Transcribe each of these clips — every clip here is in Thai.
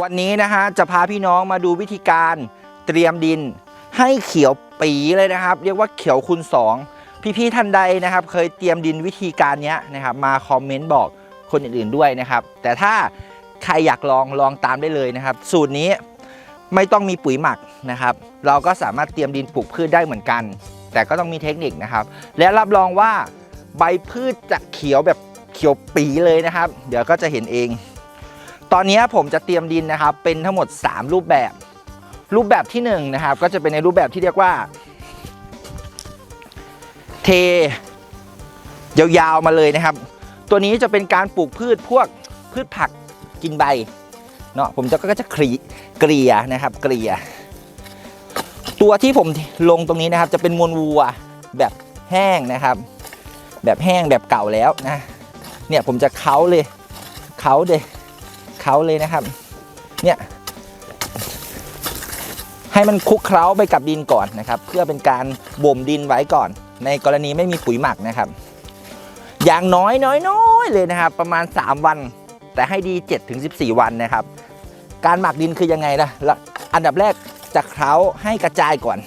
วันนี้นะฮะจะพาพี่น้องมาดูวิธีการเตรียมดิน ให้เขียวปีเลยนะครับ เรียกว่าเขียวคูณสองพี่ๆท่านใดนะครับ เคยเตรียมดินวิธีการนี้นะครับ มาคอมเมนต์บอกคนอื่นๆด้วยนะครับ แต่ถ้าใครอยากลองลองตามได้เลยนะครับ สูตรนี้ไม่ต้องมีปุ๋ยหมักนะครับ เราก็สามารถเตรียมดินปลูกพืชได้เหมือนกัน แต่ก็ต้องมีเทคนิคนะครับ และรับรองว่าใบพืชจะเขียวแบบเขียวปีเลยนะครับ เดี๋ยวก็จะเห็นเอง ตอนนี้ผมจะเตรียมดินนะครับ เป็นทั้งหมด 3 รูปแบบ รูปแบบที่1นงนะครับ ก็จะเป็นในรูปแบบที่เรียกว่า เท ยาวๆมาเลยนะครับ ตัวนี้จะเป็นการปลูกพืชพวกพืชผักกินใบเนาะผมจะก็จะคลีเกลียนะครับ เกลีย ตัวที่ผมลงตรงนี้นะครับ จะเป็นมวลวัวแบบแห้งนะครับ แบบแห้งแบบเก่าแล้วนะ เนี่ยผมจะเค้าเลยเค้าเลย เขาเลยนะครับ เนี่ย ให้มันคลุกเคล้าไปกับดินก่อนนะครับ เพื่อเป็นการบ่มดินไว้ก่อน ในกรณีไม่มีปุ๋ยหมักนะครับ อย่างน้อยน้อยน้อยเลยนะครับ ประมาณ 3 วัน แต่ให้ดี7ถึง14 วันนะครับ การหมักดินคือยังไงล่ะละอันดับแรกจะเคล้าให้กระจายก่อน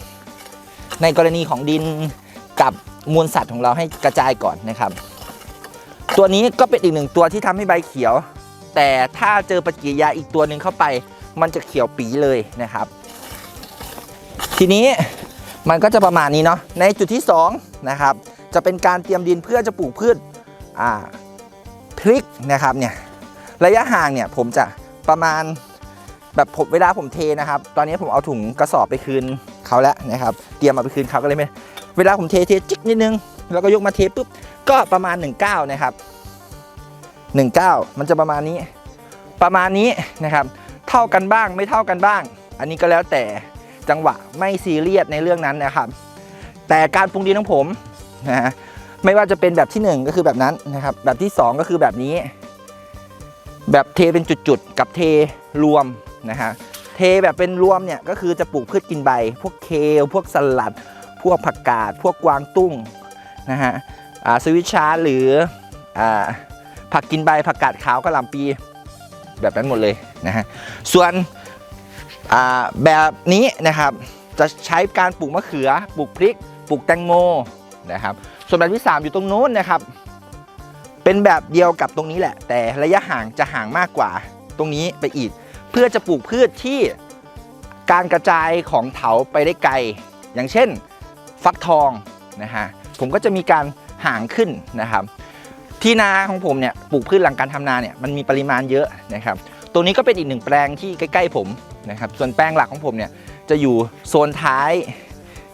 ในกรณีของดินกับมูลสัตว์ของเราให้กระจายก่อนนะครับ ตัวนี้ก็เป็นอีกหนึ่งตัวที่ทำให้ใบเขียว แต่ถ้าเจอปฏิกิริยาอีกตัวหนึ่งเข้าไป มันจะเขียวปีเลยนะครับ ทีนี้มันก็จะประมาณนี้เนาะในจุดที่2นะครับจะเป็นการเตรียมดินเพื่อจะปลูกพืชอ่าพริกนะครับเนี่ยระยะห่างเนี่ยผมจะประมาณแบบผมเวลาผมเทนะครับ ตอนนี้ผมเอาถุงกระสอบไปคืนเขาแล้วนะครับ เตรียมเอาไปคืนเขาก็เลยไม่เวลาผมเทเทจิกนิดนึง แล้วก็ยกมาเทปุ๊บก็ประมาณ 19 นะครับ 19 มันจะประมาณนี้ ประมาณนี้นะครับ เท่ากันบ้างไม่เท่ากันบ้าง อันนี้ก็แล้วแต่จังหวะไม่ซีเรียสในเรื่องนั้นนะครับ แต่การปรุงดินของผมนะฮะไม่ว่าจะเป็นแบบที่ 1 ก็คือแบบนั้นนะครับ แบบที่ 2 ก็คือแบบนี้ แบบเทเป็นจุดๆ กับเทรวมนะฮะเทแบบเป็นรวมเนี่ยก็คือจะปลูกพืชกินใบ พวกเคลพวกสลัด พวกผักกาด พวกกวางตุ้งนะฮะอ่าสวิตชาร์หรืออ่า ผักกินใบผักกาดขาวกะหล่ำปี แบบนั้นหมดเลยนะฮะส่วนแบบนี้นะครับจะใช้การปลูกมะเขือปลูกพริกปลูกแตงโมนะครับส่วนแบบที่ 3 อยู่ตรงโน้นนะครับ เป็นแบบเดียวกับตรงนี้แหละ แต่ระยะห่างจะห่างมากกว่าตรงนี้ไปอีก เพื่อจะปลูกพืชที่การกระจายของเถาไปได้ไกล อย่างเช่น ฟักทองนะฮะผมก็จะมีการห่างขึ้นนะครับ ที่นาของผมเนี่ยปลูกพืชหลังการทำนาเนี่ยมันมีปริมาณเยอะนะครับตรงนี้ก็เป็นอีกหนึ่งแปลงที่ใกล้ๆผมนะครับส่วนแปลงหลักของผมเนี่ยจะอยู่โซนท้าย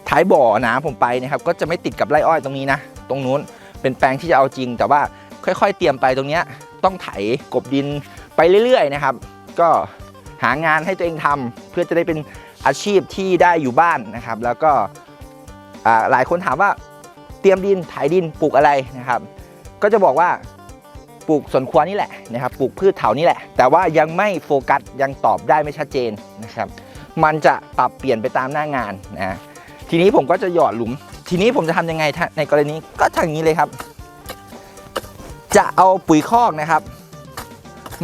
ท้ายบ่อนะผมไปนะครับก็จะไม่ติดกับไร่อ้อยตรงนี้นะตรงนู้นเป็นแปลงที่จะเอาจริง แต่ว่าค่อยๆ เตรียมไปตรงเนี้ยต้องไถกบดินไปเรื่อยๆนะครับ ก็หางานให้ตัวเองทำเพื่อจะได้เป็นอาชีพที่ได้อยู่บ้านนะครับ แล้วก็หลายคนถามว่าเตรียมดินไถดินปลูกอะไรนะครับ ก็จะบอกว่าปลูกสวนครัวนี่แหละนะครับปลูกพืชเถานี่แหละ แต่ว่ายังไม่โฟกัสยังตอบได้ไม่ชัดเจนนะครับ มันจะปรับเปลี่ยนไปตามหน้างานนะทีนี้ผมก็จะหยอดหลุม ทีนี้ผมจะทำยังไงในกรณีก็ทางนี้เลยครับ จะเอาปุ๋ยคอกนะครับ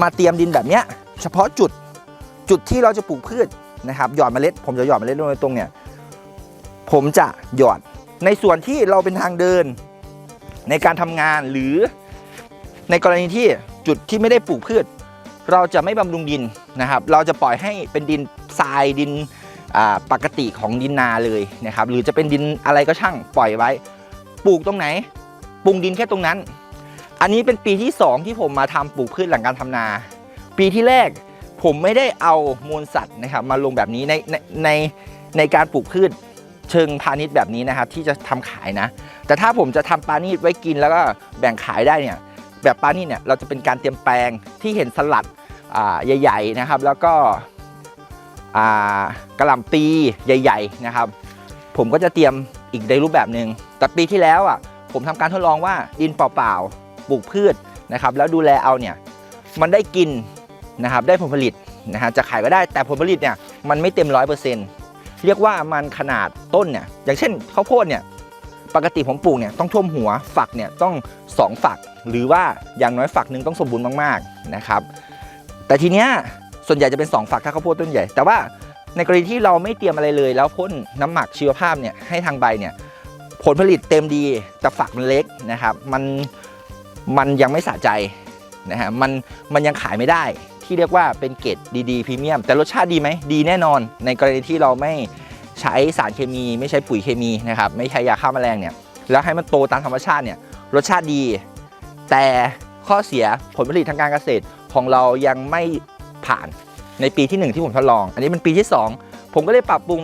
มาเตรียมดินแบบเนี้ยเฉพาะจุดจุดที่เราจะปลูกพืชนะครับหยอดเมล็ด ผมจะหยอดเมล็ดลงไปตรงเนี้ยผมจะหยอดในส่วนที่เราเป็นทางเดิน ในการทำงานหรือในกรณีที่จุดที่ไม่ได้ปลูกพืช เราจะไม่บำรุงดินนะครับ เราจะปล่อยให้เป็นดินทรายดินปกติของดินนาเลยนะครับ หรือจะเป็นดินอะไรก็ช่างปล่อยไว้ ปลูกตรงไหนปรุงดินแค่ตรงนั้น อันนี้เป็นปีที่ 2 ที่ผมมาทำปลูกพืชหลังการทำนา ปีที่แรกผมไม่ได้เอามูลสัตว์นะครับมาลงแบบนี้ในในในในการปลูกพืช เชิงพาณิชย์แบบนี้นะครับที่จะทำขายนะ แต่ถ้าผมจะทำปลานีดไว้กินแล้วก็แบ่งขายได้เนี่ยแบบปลานีดเนี่ยเราจะเป็นการเตรียมแปลงที่เห็นสลัดใหญ่ ๆนะครับ แล้วก็กระหล่ำปีใหญ่ ๆนะครับ ผมก็จะเตรียมอีกในรูปแบบหนึ่งแต่ปีที่แล้วอะผมทำการทดลองว่าดินเปล่าๆปลูกพืชนะครับ แล้วดูแลเอาเนี่ยมันได้กินนะครับได้ผลผลิตนะฮะจะขายก็ได้แต่ผลผลิตเนี่ยมันไม่เต็มร้อยเปอร์เซ็นต์ เรียกว่ามันขนาดต้นเนี่ยอย่างเช่นข้าวโพดเนี่ยปกติผมปลูกเนี่ยต้องท่วมหัวฝักเนี่ยต้อง 2 ฝัก หรือว่าอย่างน้อยฝักหนึ่งต้องสมบูรณ์มากๆนะครับ แต่ทีเนี้ยส่วนใหญ่จะเป็น 2 ฝักถ้าข้าวโพดต้นใหญ่ แต่ว่าในกรณีที่เราไม่เตรียมอะไรเลย แล้วพ่นน้ำหมักชีวภาพเนี่ยให้ทางใบเนี่ยผลผลิตเต็มดีแต่ฝักมันเล็กนะครับ มันมันยังไม่สะใจนะฮะมันมันยังขายไม่ได้ ที่เรียกว่าเป็นเกรดดีๆพรีเมียม แต่รสชาติดีไหมดีแน่นอน ในกรณีที่เราไม่ใช้สารเคมี ไม่ใช้ปุ๋ยเคมีนะครับไม่ใช้ยาฆ่าแมลงเนี่ยแล้วให้มันโตตามธรรมชาติเนี่ยรสชาติดี แต่ข้อเสียผลผลิตทางการเกษตรของเรายังไม่ผ่านในปีที่หนึ่งที่ผมทดลอง อันนี้เป็นปีที่สองผมก็เลยปรับปรุง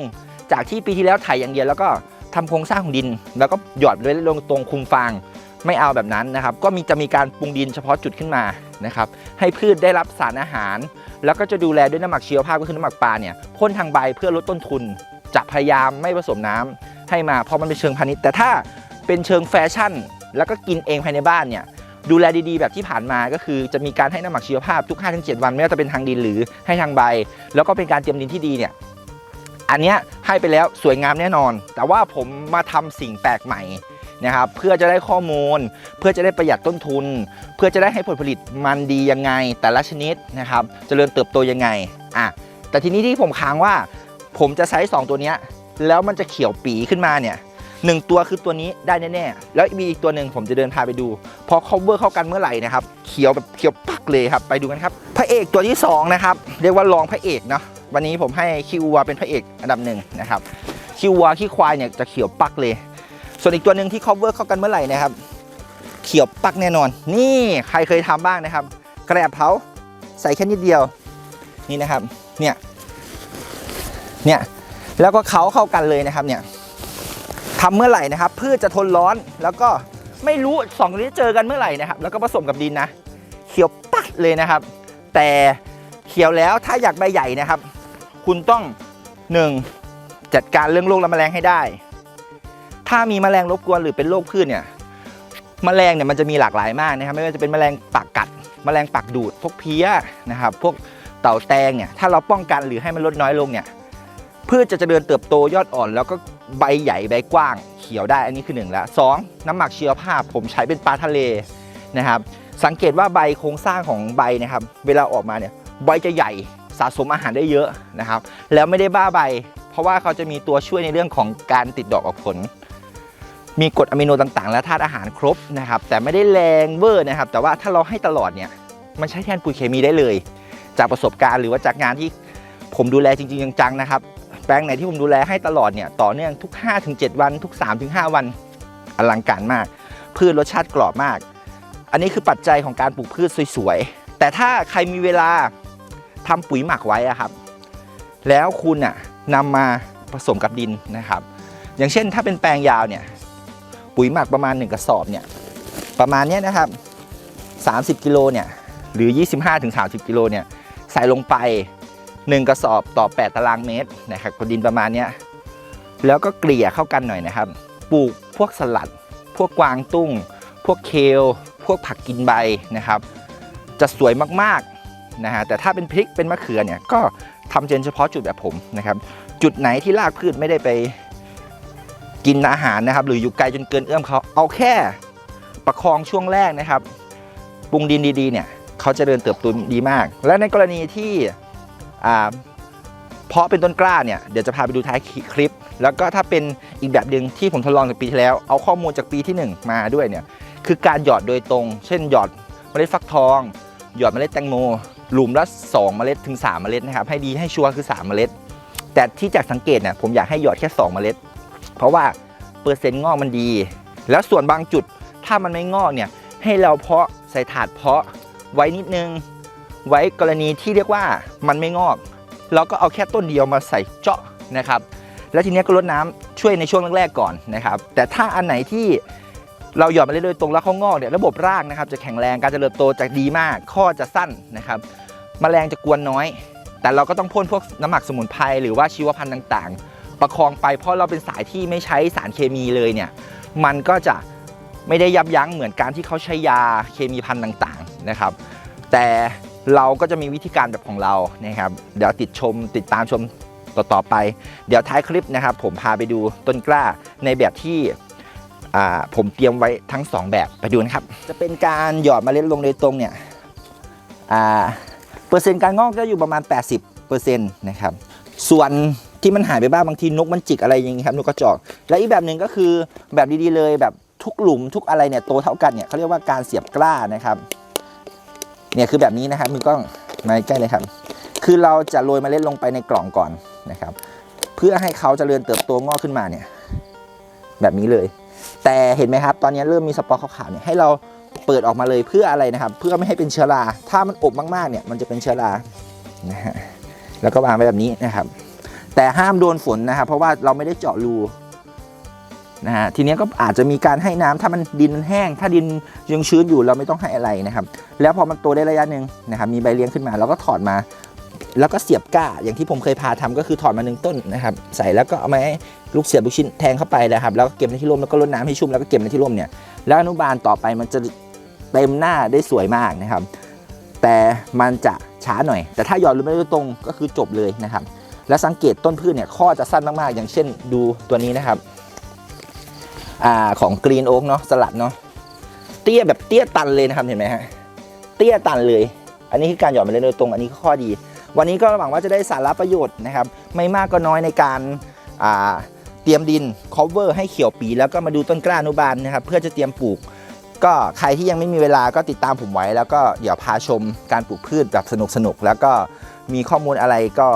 จากที่ปีที่แล้วไถอย่างเดียวแล้วก็ทำโครงสร้างของดิน แล้วก็หยอดไว้ลงตรงคุมฟาง ไม่เอาแบบนั้นนะครับ ก็มีจะมีการปรุงดินเฉพาะจุดขึ้นมา นะครับให้พืชได้รับสารอาหาร แล้วก็จะดูแลด้วยน้ำหมักชีวภาพก็คือน้ำหมักปลาเนี่ยพ่นทางใบเพื่อลดต้นทุน จะพยายามไม่ผสมน้ำให้มาเพราะมันเป็นเชิงพาณิชย์ แต่ถ้าเป็นเชิงแฟชั่น แล้วก็กินเองภายในบ้านเนี่ยดูแลดีๆ แบบที่ผ่านมาก็คือจะมีการให้น้ำหมักชีวภาพทุก 5-7 วัน ไม่ว่าจะเป็นทางดินหรือให้ทางใบ แล้วก็เป็นการเตรียมดินที่ดีเนี่ยอันเนี้ยให้ไปแล้วสวยงามแน่นอน แต่ว่าผมมาทำสิ่งแปลกใหม่ นะครับเพื่อจะได้ข้อมูล เพื่อจะได้ประหยัดต้นทุน เพื่อจะได้ให้ผลผลิตมันดียังไง แต่ละชนิดนะครับจเจริญเติบโตยังไงอะแต่ทีนี้ที่ผมค้างว่า ผมจะใช้ 2 ตัวเนี้ยแล้วมันจะเขียวปีขึ้นมาเนี่ยหนึ่งตัวคือตัวนี้ได้แน่ๆ แล้วมีอีกตัวหนึ่งผมจะเดินพาไปดู พอ cover เข้ากันเมื่อไหร่นะครับเขียวแบบเขียวปักเลยครับไปดูกันครับพระเอกตัวที่สองนะครับเรียกว่ารองพระเอกเนาะวันนี้ผมให้คิววัวเป็นพระเอกอันดับหนึ่งนะครับคิววัวขี้ควายเนี่ยจะเขียวปักเลย ส่วนอีกตัวหนึ่งที่ cover เข้ากันเมื่อไหร่นะครับ เขียวปักแน่นอน นี่ใครเคยทำบ้างนะครับ กระแบเผาใส่แค่นิดเดียว นี่นะครับ เนี่ย เนี่ย แล้วก็เขาเข้ากันเลยนะครับ เนี่ยทำเมื่อไหร่นะครับพืชจะทนร้อน แล้วก็ไม่รู้สองตัวนี้เจอกันเมื่อไหร่นะครับ แล้วก็ผสมกับดินนะ เขียวปักเลยนะครับ แต่เขียวแล้วถ้าอยากใบใหญ่นะครับ คุณต้องหนึ่งจัดการเรื่องโรคและแมลงให้ได้ ถ้ามีแมลงรบกวนหรือเป็นโรคพืชเนี่ยแมลงเนี่ยมันจะมีหลากหลายมากนะครับไม่ว่าจะเป็นแมลงปากกัดแมลงปากดูด พวกเพี้ยนะครับพวกเต่าแตงเนี่ยถ้าเราป้องกันหรือให้มันลดน้อยลงเนี่ยพืชจะเจริญเติบโตยอดอ่อน แล้วก็ใบใหญ่ใบกว้างเขียวได้อันนี้คือหนึ่งแล้วสองน้ำหมักชีวภาพ ผมใช้เป็นปลาทะเลนะครับสังเกตว่าใบโครงสร้างของใบนะครับเวลาออกมาเนี่ยใบจะใหญ่สะสมอาหารได้เยอะนะครับแล้วไม่ได้บ้าใบ เพราะว่าเขาจะมีตัวช่วยในเรื่องของการติดดอกออกผล มีกรดอะมิโนต่างๆ และธาตุอาหารครบนะครับ แต่ไม่ได้แรงเวอร์นะครับ แต่ว่าถ้าเราให้ตลอดเนี่ย มันใช้แทนปุ๋ยเคมีได้เลย จากประสบการณ์หรือว่าจากงานที่ผมดูแลจริงๆจังๆนะครับ แปลงไหนที่ผมดูแลให้ตลอดเนี่ย ต่อเนื่องทุก 5-7 วัน ทุก 3-5 วันอลังการมาก พืชรสชาติกรอบมาก อันนี้คือปัจจัยของการปลูกพืชสวยๆ แต่ถ้าใครมีเวลาทำปุ๋ยหมักไว้อะครับ แล้วคุณน่ะนำมาผสมกับดินนะครับ อย่างเช่นถ้าเป็นแปลงยาวเนี่ย ปุ๋ยหมักประมาณ 1 กระสอบเนี่ยประมาณนี้นะครับ 30 กิโลเนี่ยหรือ 25-30 กิโลเนี่ยใส่ลงไป 1 กระสอบต่อ 8 ตารางเมตรนะครับกดินประมาณนี้แล้วก็เกลี่ยเข้ากันหน่อยนะครับ ปลูกพวกสลัด พวกกวางตุ้ง พวกเคล พวกผักกินใบนะครับ จะสวยมากๆนะฮะแต่ถ้าเป็นพริกเป็นมะเขือเนี่ยก็ทำเจนเฉพาะจุดแบบผมนะครับ จุดไหนที่รากพืชไม่ได้ไป กินอาหารนะครับ หรืออยู่ไกลจนเกินเอื้อมเขาเอาแค่ประคองช่วงแรกนะครับปรุงดินดีๆเนี่ยเขาจะเดินเติบโตดีมาก และในกรณีที่อ่าเพาะเป็นต้นกล้าเนี่ยเดี๋ยวจะพาไปดูท้ายคลิป แล้วก็ถ้าเป็นอีกแบบหนึ่งที่ผมทดลองในปีที่แล้ว เอาข้อมูลจากปีที่ 1 มาด้วยเนี่ยคือการหยอดโดยตรง เช่นหยอดเมล็ดฟักทอง หยอดเมล็ดแตงโมหลุมละ2 เมล็ดถึง 3 เมล็ดนะครับให้ดีให้ชัวร์คือ 3 เมล็ด แต่ที่จากสังเกตเนี่ยผมอยากให้หยอดแค่ 2 เมล็ด เพราะว่าเปอร์เซ็นต์งอกมันดี แล้วส่วนบางจุดถ้ามันไม่งอกเนี่ยให้เราเพาะใส่ถาดเพาะไว้นิดนึง ไว้กรณีที่เรียกว่ามันไม่งอก เราก็เอาแค่ต้นเดียวมาใส่เจาะนะครับ แล้วทีนี้ก็รดน้ำช่วยในช่วงแรกๆก่อนนะครับ แต่ถ้าอันไหนที่เราหยอดมาเรื่อยๆตรงแล้วเขางอกเนี่ยระบบรากนะครับจะแข็งแรงการเจริญโตจะดีมาก ข้อจะสั้นนะครับแมลงจะกวนน้อย แต่เราก็ต้องพ่นพวกน้ำหมักสมุนไพรหรือว่าชีวพันธุ์ต่างๆ ประคองไป เพราะเราเป็นสายที่ไม่ใช้สารเคมีเลยเนี่ย มันก็จะไม่ได้ยับยั้งเหมือนการที่เขาใช้ยาเคมีพันธุ์ต่างๆนะครับ แต่เราก็จะมีวิธีการแบบของเรานะครับ เดี๋ยวติดชมติดตามชมต่อๆไป เดี๋ยวท้ายคลิปนะครับ ผมพาไปดูต้นกล้าในแบบที่ผมเตรียมไว้ทั้ง 2 แบบไปดูนะครับ จะเป็นการหยอดเมล็ดลงโดยตรงเนี่ยอ่าเปอร์เซ็นต์การงอกจะอยู่ประมาณ 80%นะครับ ส่วน ที่มันหายไปบ้างบางทีนกมันจิกอะไรอย่างงี้ครับนกกระจอก และอีกแบบหนึ่งก็คือแบบดีๆเลยแบบทุกหลุมทุกอะไรเนี่ยโตเท่ากันเนี่ยเขาเรียกว่าการเสียบกล้านะครับเนี่ยคือแบบนี้นะครับมือกล้องมาใกล้เลยครับ คือเราจะโรยเมล็ดลงไปในกล่องก่อนนะครับ เพื่อให้เขาเจริญเติบโตงอกขึ้นมาเนี่ยแบบนี้เลย แต่เห็นไหมครับ ตอนนี้เริ่มมีสปอร์ขาวๆเนี่ยให้เราเปิดออกมาเลยเพื่ออะไรนะครับ เพื่อไม่ให้เป็นเชื้อราถ้ามันอบมากๆเนี่ยมันจะเป็นเชื้อรานะฮะแล้วก็วางไว้แบบนี้นะครับ แต่ห้ามโดนฝนนะครับเพราะว่าเราไม่ได้เจาะรูนะฮะทีนี้ก็อาจจะมีการให้น้ำถ้ามันดินมันแห้ง ถ้าดินยังชื้นอยู่เราไม่ต้องให้อะไรนะครับ แล้วพอมันโตได้ระยะหนึ่งนะครับมีใบเลี้ยงขึ้นมาเราก็ถอดมา แล้วก็เสียบก้าอย่างที่ผมเคยพาทำก็คือถอดมาหนึ่งต้นนะครับใส่แล้วก็เอาไม้ลูกเสียบลูกชิ้นแทงเข้าไปนะครับแล้วก็เก็บในที่ร่มแล้วก็รดน้ำให้ชุ่มแล้วก็เก็บในที่ร่มเนี่ยแล้วอนุบาลต่อไปมันจะเต็มหน้าได้สวยมากนะครับ แต่มันจะช้าหน่อย แต่ถ้าหยอดลงไปตรงก็คือจบเลยนะครับ และสังเกตต้นพืชเนี่ยข้อจะสั้นมากๆ อย่างเช่นดูตัวนี้นะครับอ่าของกรีนโอ๊กเนาะสลัดเนาะเตี้ยแบบเตี้ยตันเลยนะครับเห็นไหมฮะเตี้ยตันเลย อันนี้คือการหยอดเมล็ดโดยตรงอันนี้คือข้อดี วันนี้ก็หวังว่าจะได้สาระประโยชน์นะครับ ไม่มากก็น้อยในการอ่าเตรียมดิน cover ให้เขียวปี แล้วก็มาดูต้นกล้าอนุบาลนะครับ เพื่อจะเตรียมปลูก ก็ใครที่ยังไม่มีเวลาก็ติดตามผมไว้ แล้วก็เดี๋ยวพาชมการปลูกพืชแบบสนุกๆแล้วก็มีข้อมูลอะไรก็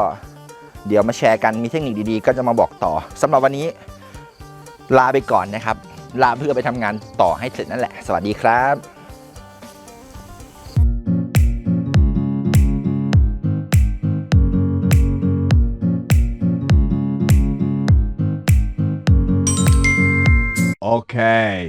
เดี๋ยวมาแชร์กันมีเทคนิคดีๆ ก็จะมาบอกต่อสำหรับวันนี้ลาไปก่อนนะครับ ลาเพื่อไปทำงานต่อให้เสร็จนั่นแหละ สวัสดีครับ Okay.